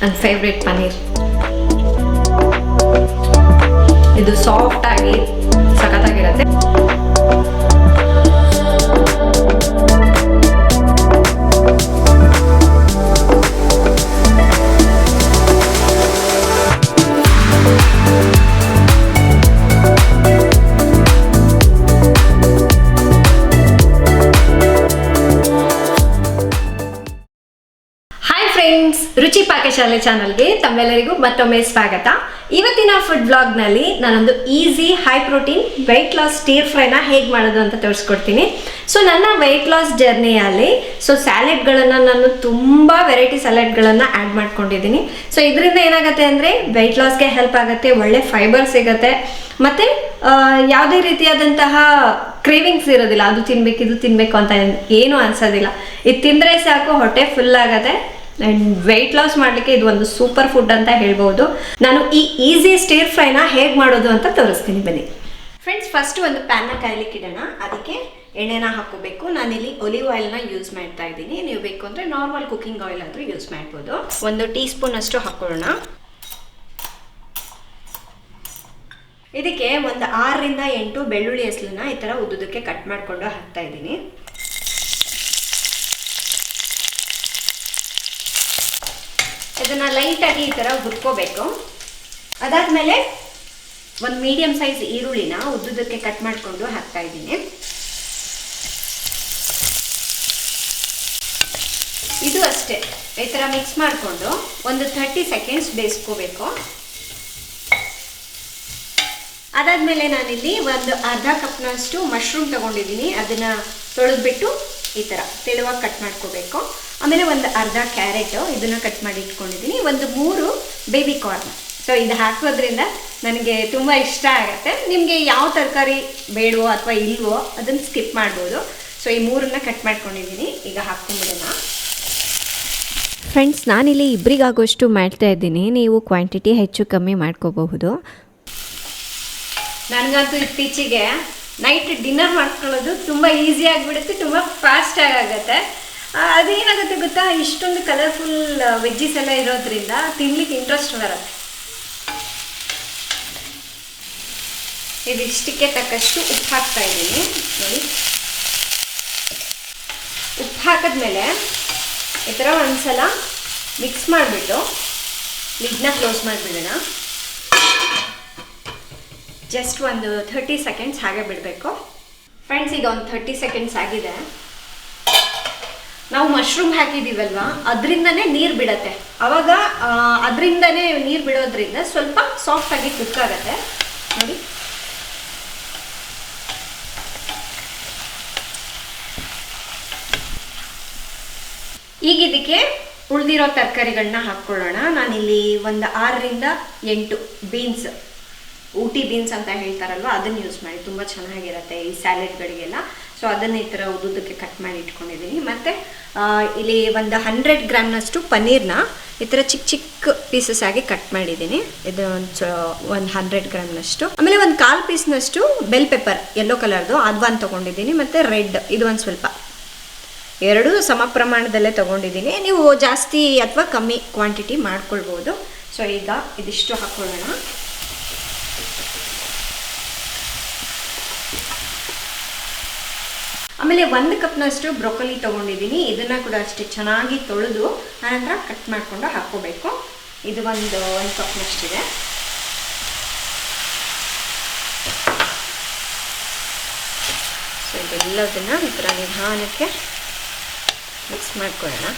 ನನ್ನ ಫೇವ್ರೆಟ್ ಪನ್ನೀರ್. ಇದು ಸಾಫ್ಟ್ ಆಗಿ ಸಖತ್ತಾಗಿರುತ್ತೆ. ಪಾಕಶಾಲೆ ಚಾನಲ್ಗೆ ತಮ್ಮೆಲ್ಲರಿಗೂ ಮತ್ತೊಮ್ಮೆ ಸ್ವಾಗತ. ಇವತ್ತಿನ ಫುಡ್ ಬ್ಲಾಗ್ನಲ್ಲಿ ನಾನೊಂದು easy high protein weight loss stir ಫ್ರೈನ ಹೇಗೆ ಮಾಡೋದು ಅಂತ ತೋರಿಸ್ಕೊಡ್ತೀನಿ. ಸೊ ನನ್ನ ವೆಯ್ಟ್ ಲಾಸ್ ಜರ್ನಿಯಲ್ಲಿ ಸೊ ಸ್ಯಾಲೆಡ್ಗಳನ್ನು ನಾನು ತುಂಬ ವೆರೈಟಿ ಸ್ಯಾಲೆಡ್ಗಳನ್ನು ಆ್ಯಡ್ ಮಾಡ್ಕೊಂಡಿದ್ದೀನಿ. ಸೊ ಇದರಿಂದ ಏನಾಗುತ್ತೆ ಅಂದರೆ ವೆಯ್ಟ್ ಲಾಸ್ಗೆ ಹೆಲ್ಪ್ ಆಗುತ್ತೆ, ಒಳ್ಳೆ ಫೈಬರ್ ಸಿಗುತ್ತೆ. ಮತ್ತು ಯಾವುದೇ ರೀತಿಯಾದಂತಹ ಕ್ರೇವಿಂಗ್ಸ್ ಇರೋದಿಲ್ಲ, ಅದು ತಿನ್ಬೇಕು, ಇದು ತಿನ್ಬೇಕು ಅಂತ ಏನು ಅನ್ಸೋದಿಲ್ಲ. ಇದು ತಿಂದರೆ ಸಾಕು, ಹೊಟ್ಟೆ ಫುಲ್ ಆಗತ್ತೆ. ಆ್ಯಂಡ್ ವೆಯ್ಟ್ ಲಾಸ್ ಮಾಡಲಿಕ್ಕೆ ಇದು ಒಂದು ಸೂಪರ್ ಫುಡ್ ಅಂತ ಹೇಳ್ಬೋದು. ನಾನು ಈ ಈಸಿ ಸ್ಟೇರ್ ಫ್ರೈನ ಹೇಗೆ ಮಾಡೋದು ಅಂತ ತೋರಿಸ್ತೀನಿ, ಬನ್ನಿ. ಫ್ರೆಂಡ್ಸ್ ಫಸ್ಟ್ ಒಂದು ಪ್ಯಾನ್ನ ಕಾಯ್ಲಿಕ್ಕೆ ಇಡೋಣ. ಅದಕ್ಕೆ ಎಣ್ಣೆನ ಹಾಕೋಬೇಕು ನಾನಿಲ್ಲಿ ಒಲಿವ್ ಆಯಿಲ್ನ ಯೂಸ್ ಮಾಡ್ತಾ ಇದ್ದೀನಿ. ನೀವು ಬೇಕು ಅಂದರೆ ನಾರ್ಮಲ್ ಕುಕಿಂಗ್ ಆಯಿಲ್ ಆದರೂ ಯೂಸ್ ಮಾಡ್ಬೋದು. ಒಂದು ಟೀ ಸ್ಪೂನ್ ಅಷ್ಟು ಹಾಕೊಳ್ಳೋಣ. ಇದಕ್ಕೆ ಒಂದು ಆರರಿಂದ ಎಂಟು ಬೆಳ್ಳುಳ್ಳಿ ಹೆಸಲನ್ನ ಈ ಥರ ಉದ್ದುದಕ್ಕೆ ಕಟ್ ಮಾಡಿಕೊಂಡು ಹಾಕ್ತಾ ಇದ್ದೀನಿ. ಇದನ್ನ ಲೈಟಾಗಿ ಈ ಥರ ಹುರ್ಕೋಬೇಕು. ಅದಾದಮೇಲೆ ಒಂದು ಮೀಡಿಯಂ ಸೈಜ್ ಈರುಳ್ಳಿನ ಉದ್ದುದಕ್ಕೆ ಕಟ್ ಮಾಡಿಕೊಂಡು ಹಾಕ್ತಾ ಇದ್ದೀನಿ. ಇದು ಅಷ್ಟೇ. ಈ ಥರ ಮಿಕ್ಸ್ ಮಾಡಿಕೊಂಡು ಒಂದು ಥರ್ಟಿ ಸೆಕೆಂಡ್ಸ್ ಬೇಯಿಸ್ಕೋಬೇಕು. ಅದಾದಮೇಲೆ ನಾನಿಲ್ಲಿ ಒಂದು ಅರ್ಧ ಕಪ್ನಷ್ಟು ಮಶ್ರೂಮ್ ತಗೊಂಡಿದ್ದೀನಿ. ಅದನ್ನು ತೊಳೆದ್ಬಿಟ್ಟು ಈ ಥರ ತೆಳುವಾಗಿ ಕಟ್ ಮಾಡ್ಕೋಬೇಕು. ಆಮೇಲೆ ಒಂದು ಅರ್ಧ ಕ್ಯಾರೆಟು ಇದನ್ನು ಕಟ್ ಮಾಡಿ ಇಟ್ಕೊಂಡಿದ್ದೀನಿ ಒಂದು ಮೂರು ಬೇಬಿ ಕಾರ್ನ್ ಸೊ ಇದು ಹಾಕೋದ್ರಿಂದ ನನಗೆ ತುಂಬ ಇಷ್ಟ ಆಗುತ್ತೆ. ನಿಮಗೆ ಯಾವ ತರಕಾರಿ ಬೇಡವೋ ಅಥವಾ ಇಲ್ವೋ ಅದನ್ನು ಸ್ಕಿಪ್ ಮಾಡ್ಬೋದು. ಸೊ ಈ ಮೂರನ್ನ ಕಟ್ ಮಾಡ್ಕೊಂಡಿದ್ದೀನಿ ಈಗ ಹಾಕ್ಕೊಂಡ್ಬಿಡೋಣ ಫ್ರೆಂಡ್ಸ್ ನಾನಿಲ್ಲಿ ಇಬ್ಬರಿಗಾಗುವಷ್ಟು ಮಾಡ್ತಾ ಇದ್ದೀನಿ. ನೀವು ಕ್ವಾಂಟಿಟಿ ಹೆಚ್ಚು ಕಮ್ಮಿ ಮಾಡ್ಕೋಬಹುದು. ನನಗಂತೂ ಇತ್ತೀಚೆಗೆ ನೈಟ್ ಡಿನ್ನರ್ ಮಾಡ್ಕೊಳ್ಳೋದು ತುಂಬ ಈಸಿ ಆಗಿಬಿಡುತ್ತೆ, ತುಂಬ ಫಾಸ್ಟಾಗಿ ಆಗುತ್ತೆ ಅದೇನಾಗುತ್ತೆ ಗೊತ್ತಾ? ಇಷ್ಟೊಂದು ಕಲರ್ಫುಲ್ ವೆಜ್ಜೀಸ್ ಎಲ್ಲ ಇರೋದ್ರಿಂದ ತಿನ್ಲಿಕ್ಕೆ ಇಂಟ್ರೆಸ್ಟ್ ಬರುತ್ತೆ. ಇದಿಷ್ಟಕ್ಕೆ ತಕ್ಕಷ್ಟು ಉಪ್ಪು ಹಾಕ್ತಾ ಇದ್ದೀನಿ. ನೋಡಿ. ಉಪ್ಪು ಹಾಕಿದ್ಮೇಲೆ ಈ ಥರ ಒಂದ್ಸಲ ಮಿಕ್ಸ್ ಮಾಡಿಬಿಟ್ಟು ಲಿಡ್ನ ಕ್ಲೋಸ್ ಮಾಡಿಬಿಡೋಣ. ಜಸ್ಟ್ ಒಂದು ಥರ್ಟಿ ಸೆಕೆಂಡ್ಸ್ ಹಾಗೆ ಬಿಡಬೇಕು. ಫ್ರೆಂಡ್ಸ್ ಈಗ ಒಂದು ಥರ್ಟಿ ಸೆಕೆಂಡ್ಸ್ ಆಗಿದೆ. ನಾವು ಮಶ್ರೂಮ್ ಹಾಕಿದ್ದೀವಲ್ವ ಅದರಿಂದನೇ ನೀರು ಬಿಡತ್ತೆ. ಅವಾಗ ಅದರಿಂದನೇ ನೀರು ಬಿಡೋದ್ರಿಂದ ಸ್ವಲ್ಪ ಸಾಫ್ಟಾಗಿ ಕುಕ್ ಆಗುತ್ತೆ. ನೋಡಿ. ಈಗ ಇದಕ್ಕೆ ಉಳಿದಿರೋ ತರಕಾರಿಗಳನ್ನ ಹಾಕ್ಕೊಳ್ಳೋಣ. ನಾನಿಲ್ಲಿ ಒಂದು ಆರರಿಂದ ಎಂಟು ಬೀನ್ಸ್ ಊಟಿ ಬೀನ್ಸ್ ಅಂತ ಹೇಳ್ತಾರಲ್ವ, ಅದನ್ನು ಯೂಸ್ ಮಾಡಿ. ತುಂಬ ಚೆನ್ನಾಗಿರುತ್ತೆ ಈ ಸ್ಯಾಲೆಡ್ಗಳಿಗೆಲ್ಲ ಸೊ ಅದನ್ನು ಈ ಥರ ಉದ್ದುದ್ದಕ್ಕೆ ಕಟ್ ಮಾಡಿ ಇಟ್ಕೊಂಡಿದ್ದೀನಿ ಮತ್ತು ಇಲ್ಲಿ ಒಂದು ಹಂಡ್ರೆಡ್ ಗ್ರಾಮ್ನಷ್ಟು ಪನ್ನೀರ್ನ ಈ ಥರ ಚಿಕ್ಕ ಚಿಕ್ಕ ಪೀಸಸ್ ಆಗಿ ಕಟ್ ಮಾಡಿದ್ದೀನಿ ಇದು ಒಂದು ಒಂದು ಹಂಡ್ರೆಡ್ ಗ್ರಾಮ್ನಷ್ಟು. ಆಮೇಲೆ ಒಂದು ಕಾಲು ಪೀಸ್ನಷ್ಟು ಬೆಲ್ ಪೆಪ್ಪರ್ ಯೆಲ್ಲೋ ಕಲರ್ದು ಅದ್ವಾನ್ ತೊಗೊಂಡಿದ್ದೀನಿ ಮತ್ತು ರೆಡ್ ಇದು ಒಂದು ಸ್ವಲ್ಪ. ಎರಡು ಸಮ ಪ್ರಮಾಣದಲ್ಲೇ ತೊಗೊಂಡಿದ್ದೀನಿ ನೀವು ಜಾಸ್ತಿ ಅಥವಾ ಕಮ್ಮಿ ಕ್ವಾಂಟಿಟಿ ಮಾಡ್ಕೊಳ್ಬೋದು. ಸೊ ಈಗ ಇದಿಷ್ಟು ಹಾಕ್ಕೊಳ್ಳೋಣ ಆಮೇಲೆ ಒಂದು ಕಪ್ನಷ್ಟು ಬ್ರೊಕೊಲಿ ತೊಗೊಂಡಿದ್ದೀನಿ. ಇದನ್ನು ಕೂಡ ಅಷ್ಟೇ ಚೆನ್ನಾಗಿ ತೊಳೆದು ಆನಂತರ ಕಟ್ ಮಾಡಿಕೊಂಡು ಹಾಕ್ಕೋಬೇಕು. ಇದು ಒಂದು ಒಂದು ಕಪ್ನಷ್ಟಿದೆ. ಸೊ ಇದೆಲ್ಲದನ್ನು ಈ ಥರ ನಿಧಾನಕ್ಕೆ ಮಿಕ್ಸ್ ಮಾಡ್ಕೊಳ್ಳೋಣ.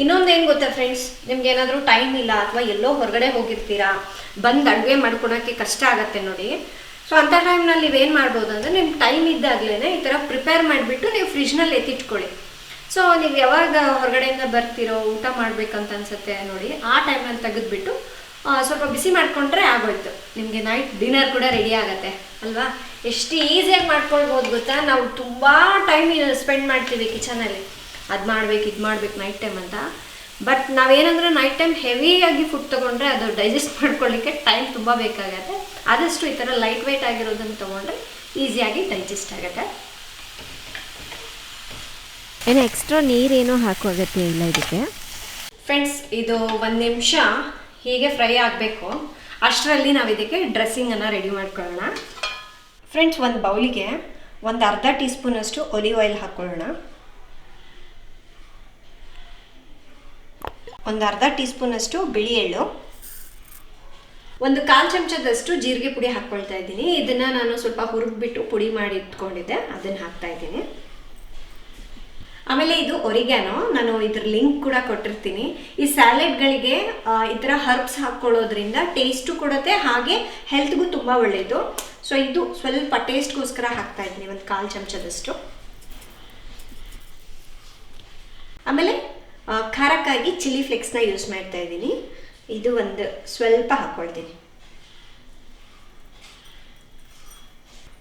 ಇನ್ನೊಂದೇನು ಗೊತ್ತಾ ಫ್ರೆಂಡ್ಸ್ ನಿಮ್ಗೆ ಏನಾದರೂ ಟೈಮ್ ಇಲ್ಲ ಅಥವಾ ಎಲ್ಲೋ ಹೊರಗಡೆ ಹೋಗಿರ್ತೀರಾ? ಬಂದು ಅಡುಗೆ ಮಾಡ್ಕೊಳಕ್ಕೆ ಕಷ್ಟ ಆಗತ್ತೆ ನೋಡಿ. ಸೊ ಅಂಥ ಟೈಮ್ನಲ್ಲಿ ನೀವೇನು ಮಾಡ್ಬೋದು ಅಂದರೆ ನಿಮ್ಮ ಟೈಮ್ ಇದ್ದಾಗಲೇ ಈ ಥರ ಪ್ರಿಪೇರ್ ಮಾಡಿಬಿಟ್ಟು ನೀವು ಫ್ರಿಜ್ನಲ್ಲಿ ಎತ್ತಿಟ್ಕೊಳ್ಳಿ. ಸೊ ನೀವು ಯಾವಾಗ ಹೊರಗಡೆಯಿಂದ ಬರ್ತಿರೋ, ಊಟ ಮಾಡಬೇಕಂತ ಅನ್ಸುತ್ತೆ ನೋಡಿ, ಆ ಟೈಮಲ್ಲಿ ತೆಗೆದುಬಿಟ್ಟು ಸ್ವಲ್ಪ ಬಿಸಿ ಮಾಡಿಕೊಂಡ್ರೆ ಆಗೋಯ್ತು. ನಿಮಗೆ ನೈಟ್ ಡಿನ್ನರ್ ಕೂಡ ರೆಡಿ ಆಗುತ್ತೆ, ಅಲ್ವಾ? ಎಷ್ಟು ಈಸಿಯಾಗಿ ಮಾಡ್ಕೊಳ್ಬೋದು ಗೊತ್ತಾ? ನಾವು ತುಂಬ ಟೈಮ್ ಸ್ಪೆಂಡ್ ಮಾಡ್ತೀವಿ ಕಿಚನಲ್ಲಿ ಅದು ಮಾಡ್ಬೇಕು, ಇದು ಮಾಡ್ಬೇಕು ನೈಟ್ ಟೈಮ್ ಅಂತ. ಬಟ್ ನಾವೇನಂದ್ರೆ ನೈಟ್ ಟೈಮ್ ಹೆವಿಯಾಗಿ ಫುಡ್ ತಗೊಂಡ್ರೆ ಅದು ಡೈಜೆಸ್ಟ್ ಮಾಡ್ಕೊಳ್ಳಿಕ್ಕೆ ಟೈಮ್ ತುಂಬ ಬೇಕಾಗತ್ತೆ. ಆದಷ್ಟು ಈ ಥರ ಲೈಟ್ ವೆಯ್ಟ್ ಆಗಿರೋದನ್ನು ತೊಗೊಂಡ್ರೆ ಈಸಿಯಾಗಿ ಡೈಜೆಸ್ಟ್ ಆಗುತ್ತೆ. ಏನು ಎಕ್ಸ್ಟ್ರಾ ನೀರೇನೂ ಹಾಕೋ ಅಗತ್ಯ ಇಲ್ಲ ಇದಕ್ಕೆ? ಫ್ರೆಂಡ್ಸ್ ಇದು ಒಂದು ನಿಮಿಷ ಹೀಗೆ ಫ್ರೈ ಆಗಬೇಕು. ಅಷ್ಟರಲ್ಲಿ ನಾವು ಇದಕ್ಕೆ ಡ್ರೆಸ್ಸಿಂಗನ್ನು ರೆಡಿ ಮಾಡ್ಕೊಳ್ಳೋಣ. ಫ್ರೆಂಡ್ಸ್ ಒಂದು ಬೌಲಿಗೆ ಒಂದು ಅರ್ಧ ಟೀ ಸ್ಪೂನಷ್ಟು ಒಲಿವ್ ಆಯಿಲ್ ಹಾಕ್ಕೊಳ್ಳೋಣ ಒಂದು ಅರ್ಧ ಟೀ ಸ್ಪೂನಷ್ಟು ಬಿಳಿ ಎಳ್ಳು. ಒಂದು ಕಾಲು ಚಮಚದಷ್ಟು ಜೀರಿಗೆ ಪುಡಿ ಹಾಕ್ಕೊಳ್ತಾ ಇದ್ದೀನಿ. ಇದನ್ನು ನಾನು ಸ್ವಲ್ಪ ಹುರಿದ್ಬಿಟ್ಟು ಪುಡಿ ಮಾಡಿ ಇಟ್ಕೊಂಡಿದ್ದೆ. ಅದನ್ನು ಹಾಕ್ತಾ ಇದ್ದೀನಿ. ಆಮೇಲೆ ಇದು ಒರಿಗ್ಯಾನೋ, ನಾನು ಇದ್ರ ಲಿಂಕ್ ಕೂಡ ಕೊಟ್ಟಿರ್ತೀನಿ. ಈ ಸ್ಯಾಲೆಡ್ಗಳಿಗೆ ಈ ಥರ ಹರ್ಬ್ಸ್ ಹಾಕ್ಕೊಳ್ಳೋದ್ರಿಂದ ಟೇಸ್ಟು ಕೊಡುತ್ತೆ, ಹಾಗೆ ಹೆಲ್ತ್ಗೂ ತುಂಬ ಒಳ್ಳೆಯದು ಸೊ, ಇದು ಸ್ವಲ್ಪ ಟೇಸ್ಟ್ಗೋಸ್ಕರ ಹಾಕ್ತಾ ಇದ್ದೀನಿ, ಒಂದು ಕಾಲು ಚಮಚದಷ್ಟು. ಆಮೇಲೆ ಖಾರಕ್ಕಾಗಿ ಚಿಲ್ಲಿ ಫ್ಲೆಕ್ಸ್ನ ಯೂಸ್ ಮಾಡ್ತಾ ಇದ್ದೀನಿ. ಇದು ಒಂದು ಸ್ವಲ್ಪ ಹಾಕ್ಕೊಳ್ತೀನಿ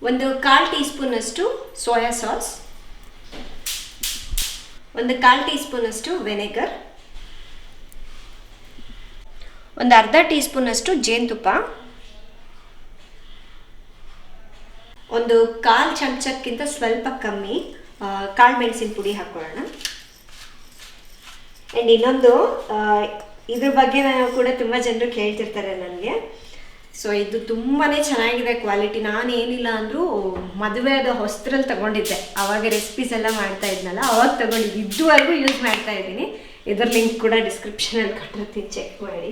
ಒಂದು ಕಾಲು ಟೀ ಸ್ಪೂನಷ್ಟು ಸೋಯಾ ಸಾಸ್. ಒಂದು ಕಾಲು ಟೀ ಸ್ಪೂನಷ್ಟು ವೆನೆಗರ್ ಒಂದು ಅರ್ಧ ಟೀ ಸ್ಪೂನಷ್ಟು ಜೇನುತುಪ್ಪ. ಒಂದು ಕಾಲು ಚಮಚಕ್ಕಿಂತ ಸ್ವಲ್ಪ ಕಮ್ಮಿ ಕಾಳು ಮೆಣಸಿನ ಪುಡಿ ಹಾಕೊಳ್ಳೋಣ. ಆ್ಯಂಡ್ ಇನ್ನೊಂದು ಇದ್ರ ಬಗ್ಗೆ ನಾನು ಕೂಡ ತುಂಬ ಜನರು ಕೇಳ್ತಿರ್ತಾರೆ ನನಗೆ. ಸೊ ಇದು ತುಂಬಾ ಚೆನ್ನಾಗಿದೆ ಕ್ವಾಲಿಟಿ ನಾನು ಏನಿಲ್ಲ ಅಂದರೂ ಮದುವೆದ ಹೊಸ್ತ್ರಲ್ಲಿ ತಗೊಂಡಿದ್ದೆ. ಅವಾಗ ರೆಸಿಪೀಸ್ ಎಲ್ಲ ಮಾಡ್ತಾ ಇದ್ನಲ್ಲ, ಅವಾಗ ತಗೊಂಡಿದ್ದು. ಇದುವರೆಗೂ ಯೂಸ್ ಮಾಡ್ತಾ ಇದ್ದೀನಿ. ಇದರ ಲಿಂಕ್ ಕೂಡ ಡಿಸ್ಕ್ರಿಪ್ಷನಲ್ಲಿ ಕೊಟ್ಟಿರ್ತೀನಿ ಚೆಕ್ ಮಾಡಿ.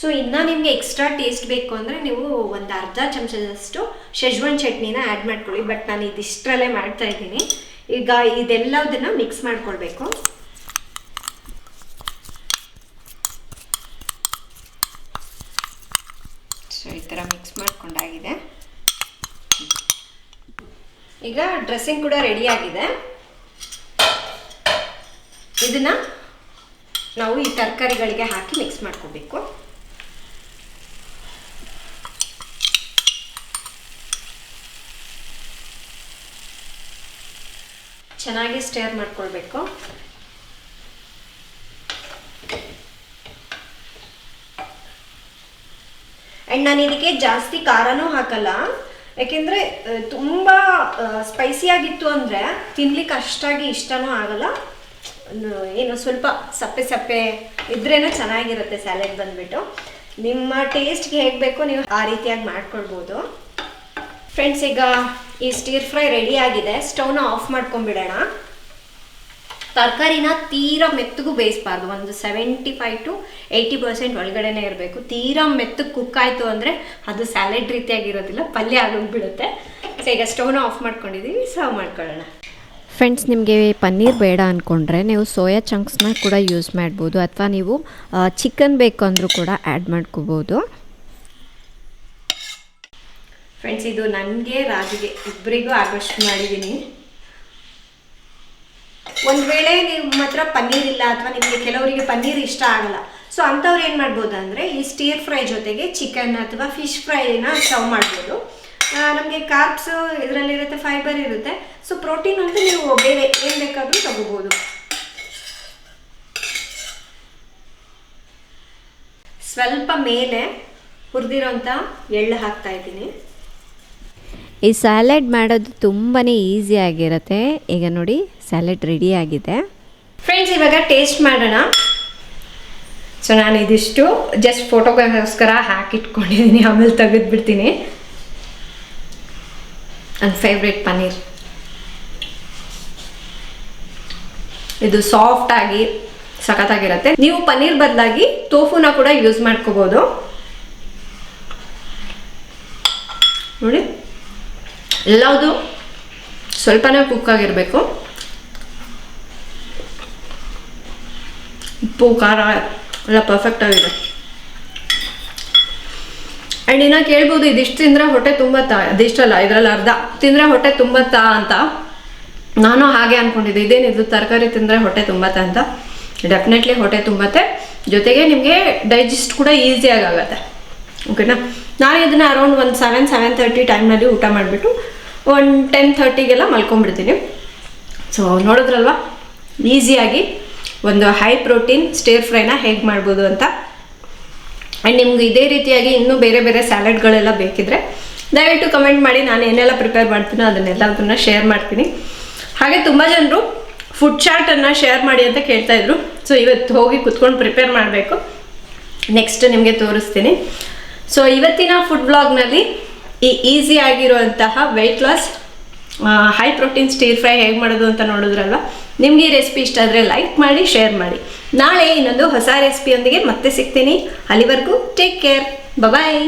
ಸೊ ಇನ್ನು ನಿಮಗೆ ಎಕ್ಸ್ಟ್ರಾ ಟೇಸ್ಟ್ ಬೇಕು ಅಂದರೆ ನೀವು ಒಂದು ಅರ್ಧ ಚಮಚದಷ್ಟು ಶೆಜ್ವಾನ್ ಚಟ್ನಿನ ಆ್ಯಡ್ ಮಾಡ್ಕೊಳ್ಳಿ. ಬಟ್ ನಾನು ಇದಿಷ್ಟರಲ್ಲೇ ಮಾಡ್ತಾ ಇದ್ದೀನಿ. ಈಗ ಇದೆಲ್ಲದನ್ನು ಮಿಕ್ಸ್ ಮಾಡ್ಕೊಳ್ಬೇಕು. ಸೊ ಈ ಥರ ಮಿಕ್ಸ್ ಮಾಡ್ಕೊಂಡಾಗಿದೆ. ಈಗ ಡ್ರೆಸ್ಸಿಂಗ್ ಕೂಡ ರೆಡಿಯಾಗಿದೆ ಇದನ್ನು ನಾವು ಈ ತರಕಾರಿಗಳಿಗೆ ಹಾಕಿ ಮಿಕ್ಸ್ ಮಾಡ್ಕೋಬೇಕು. ಚೆನ್ನಾಗಿ ಸ್ಟೇರ್ ಮಾಡ್ಕೊಳ್ಬೇಕು. ಆ್ಯಂಡ್ ನಾನು ಇದಕ್ಕೆ ಜಾಸ್ತಿ ಖಾರನೂ ಹಾಕಲ್ಲ. ಯಾಕೆಂದರೆ ತುಂಬ ಸ್ಪೈಸಿಯಾಗಿತ್ತು ಅಂದರೆ ತಿನ್ಲಿಕ್ಕೆ ಅಷ್ಟಾಗಿ ಇಷ್ಟನೂ ಆಗಲ್ಲ. ಏನು ಸ್ವಲ್ಪ ಸಪ್ಪೆ ಸಪ್ಪೆ ಇದ್ರೇ ಚೆನ್ನಾಗಿರುತ್ತೆ ಸ್ಯಾಲೆಡ್ ಬಂದ್ಬಿಟ್ಟು. ನಿಮ್ಮ ಟೇಸ್ಟ್ಗೆ ಹೇಗೆ ಬೇಕೋ ನೀವು ಆ ರೀತಿಯಾಗಿ ಮಾಡ್ಕೊಳ್ಬೋದು. ಫ್ರೆಂಡ್ಸ್ ಈಗ ಈ ಸ್ಟೀರ್ ಫ್ರೈ ರೆಡಿ ಆಗಿದೆ. ಸ್ಟವ್ನ ಆಫ್ ಮಾಡ್ಕೊಂಡ್ಬಿಡೋಣ. ತರಕಾರಿನ ತೀರಾ ಮೆತ್ತಗೂ ಬೇಯಿಸಬಾರ್ದು. ಒಂದು seventy five to eighty percent ಒಳಗಡೆನೇ ಇರಬೇಕು. ತೀರಾ ಮೆತ್ತಗೆ ಕುಕ್ ಆಯಿತು ಅಂದರೆ ಅದು ಸ್ಯಾಲೆಡ್ ರೀತಿಯಾಗಿರೋದಿಲ್ಲ. ಪಲ್ಯ ಆಗೋಗ್ಬಿಡುತ್ತೆ. ಸೊ ಈಗ ಸ್ಟವ್ನ ಆಫ್ ಮಾಡ್ಕೊಂಡಿದ್ದೀವಿ ಸರ್ವ್ ಮಾಡ್ಕೊಳ್ಳೋಣ. ಫ್ರೆಂಡ್ಸ್ ನಿಮಗೆ ಪನ್ನೀರ್ ಬೇಡ ಅಂದ್ಕೊಂಡ್ರೆ ನೀವು ಸೋಯಾ ಚಂಕ್ಸ್ನ ಕೂಡ ಯೂಸ್ ಮಾಡ್ಬೋದು. ಅಥವಾ ನೀವು ಚಿಕನ್ ಬೇಕು ಅಂದರೂ ಕೂಡ ಆ್ಯಡ್ ಮಾಡ್ಕೋಬೋದು. ಫ್ರೆಂಡ್ಸ್ ಇದು ನನಗೆ ರಾಜಿಗೆ ಇಬ್ಬರಿಗೂ ಆಗೋಷ್ಟು ಮಾಡಿದ್ದೀನಿ ಒಂದು ವೇಳೆ ನಿಮ್ಮ ಹತ್ರ ಪನ್ನೀರ್ ಇಲ್ಲ ಅಥವಾ ನಿಮಗೆ ಕೆಲವರಿಗೆ ಪನ್ನೀರ್ ಇಷ್ಟ ಆಗಲ್ಲ. ಸೊ ಅಂಥವ್ರು ಏನು ಮಾಡ್ಬೋದು ಅಂದರೆ ಈ ಸ್ಟೀರ್ ಫ್ರೈ ಜೊತೆಗೆ ಚಿಕನ್ ಅಥವಾ ಫಿಶ್ ಫ್ರೈನ ಸರ್ವ್ ಮಾಡ್ಬೋದು. ನಮಗೆ ಕಾರ್ಬ್ಸ್ ಇದರಲ್ಲಿರುತ್ತೆ ಫೈಬರ್ ಇರುತ್ತೆ. ಸೊ ಪ್ರೋಟೀನ್ ಅಂತ ನೀವು ಬೇರೆ ಏನು ಬೇಕಾದರೂ ತಗೋಬೋದು. ಸ್ವಲ್ಪ ಮೇಲೆ ಹುರಿದಿರೋಂಥ ಎಳ್ಳು ಹಾಕ್ತಾ ಇದ್ದೀನಿ. ಈ ಸ್ಯಾಲೆಡ್ ಮಾಡೋದು ತುಂಬಾ ಈಸಿ ಆಗಿರುತ್ತೆ. ಈಗ ನೋಡಿ ಸ್ಯಾಲೆಡ್ ರೆಡಿ ಆಗಿದೆ. ಫ್ರೆಂಡ್ಸ್ ಇವಾಗ ಟೇಸ್ಟ್ ಮಾಡೋಣ. ಸೊ ನಾನು ಇದಿಷ್ಟು ಜಸ್ಟ್ ಫೋಟೋಗೋಸ್ಕರ ಹಾಕಿಟ್ಕೊಂಡಿದ್ದೀನಿ ಆಮೇಲೆ ತೆಗೆದ್ಬಿಡ್ತೀನಿ. ನನ್ನ ಫೇವ್ರೆಟ್ ಪನ್ನೀರ್. ಇದು ಸಾಫ್ಟ್ ಆಗಿ ಸಖತ್ತಾಗಿರುತ್ತೆ. ನೀವು ಪನ್ನೀರ್ ಬದಲಾಗಿ ತೋಫುನ ಕೂಡ ಯೂಸ್ ಮಾಡ್ಕೋಬೋದು. ನೋಡಿ. ಎಲ್ಲವುದು ಸ್ವಲ್ಪನೇ ಕುಕ್ಕಾಗಿರಬೇಕು ಉಪ್ಪು ಖಾರ ಎಲ್ಲ ಪರ್ಫೆಕ್ಟ್ ಆಗಿದೆ ಆ್ಯಂಡ್ ಇನ್ನು ಕೇಳ್ಬೋದು ಇದಿಷ್ಟು ತಿಂದರೆ ಹೊಟ್ಟೆ ತುಂಬತ್ತಾ ಅದಿಷ್ಟಲ್ಲ ಇದರಲ್ಲಿ ಅರ್ಧ ತಿಂದರೆ ಹೊಟ್ಟೆ ತುಂಬತ್ತಾ ಅಂತ ನಾನು ಹಾಗೆ ಅಂದ್ಕೊಂಡಿದ್ದೆ ಇದೇನಿದು ತರಕಾರಿ ತಿಂದರೆ ಹೊಟ್ಟೆ ತುಂಬತ್ತೆ ಅಂತ ಡೆಫಿನೆಟ್ಲಿ ಹೊಟ್ಟೆ ತುಂಬತ್ತೆ ಜೊತೆಗೆ ನಿಮಗೆ ಡೈಜೆಸ್ಟ್ ಕೂಡ ಈಸಿಯಾಗಿ ಆಗುತ್ತೆ ಓಕೆನಾ ನಾನು ಇದನ್ನು ಅರೌಂಡ್ ಒಂದು ಸೆವೆನ್ ಸೆವೆನ್ ತರ್ಟಿ ಟೈಮ್ನಲ್ಲಿ ಊಟ ಮಾಡಿಬಿಟ್ಟು ಒಂದು ಟೆನ್ ತರ್ಟಿಗೆಲ್ಲ ಮಲ್ಕೊಂಡ್ಬಿಡ್ತೀನಿ. ಸೊ ನೋಡಿದ್ರಲ್ವ? ಈಸಿಯಾಗಿ ಒಂದು ಹೈ ಪ್ರೋಟೀನ್ ಸ್ಟೇರ್ ಫ್ರೈನ ಹೇಗೆ ಮಾಡ್ಬೋದು ಅಂತ. ಆ್ಯಂಡ್ ನಿಮ್ಗೆ ಇದೇ ರೀತಿಯಾಗಿ ಇನ್ನೂ ಬೇರೆ ಬೇರೆ ಸ್ಯಾಲೆಡ್ಗಳೆಲ್ಲ ಬೇಕಿದ್ರೆ ದಯವಿಟ್ಟು ಕಮೆಂಟ್ ಮಾಡಿ, ನಾನು ಏನೆಲ್ಲ ಪ್ರಿಪೇರ್ ಮಾಡ್ತೀನೋ ಅದನ್ನೆಲ್ಲದನ್ನ ಶೇರ್ ಮಾಡ್ತೀನಿ. ಹಾಗೆ ತುಂಬ ಜನರು ಫುಡ್ ಚಾರ್ಟನ್ನು ಶೇರ್ ಮಾಡಿ ಅಂತ ಕೇಳ್ತಾ ಇದ್ರು. ಸೊ ಇವತ್ತು ಹೋಗಿ ಕುತ್ಕೊಂಡು ಪ್ರಿಪೇರ್ ಮಾಡಬೇಕು. ನೆಕ್ಸ್ಟ್ ನಿಮಗೆ ತೋರಿಸ್ತೀನಿ. ಸೊ ಇವತ್ತಿನ ಫುಡ್ ಬ್ಲಾಗ್ನಲ್ಲಿ ಈ ಈಸಿ ಆಗಿರುವಂತಹ weight loss high protein stir fry ಹೇಗೆ ಮಾಡೋದು ಅಂತ ನೋಡಿದ್ರಲ್ವ? ನಿಮಗೆ ಈ ರೆಸಿಪಿ ಇಷ್ಟ ಆದರೆ ಲೈಕ್ ಮಾಡಿ ಶೇರ್ ಮಾಡಿ. ನಾಳೆ ಇನ್ನೊಂದು ಹೊಸ ರೆಸಿಪಿಯೊಂದಿಗೆ ಮತ್ತೆ ಸಿಗ್ತೀನಿ. ಅಲ್ಲಿವರೆಗೂ ಟೇಕ್ ಕೇರ್ ಬಾಯ್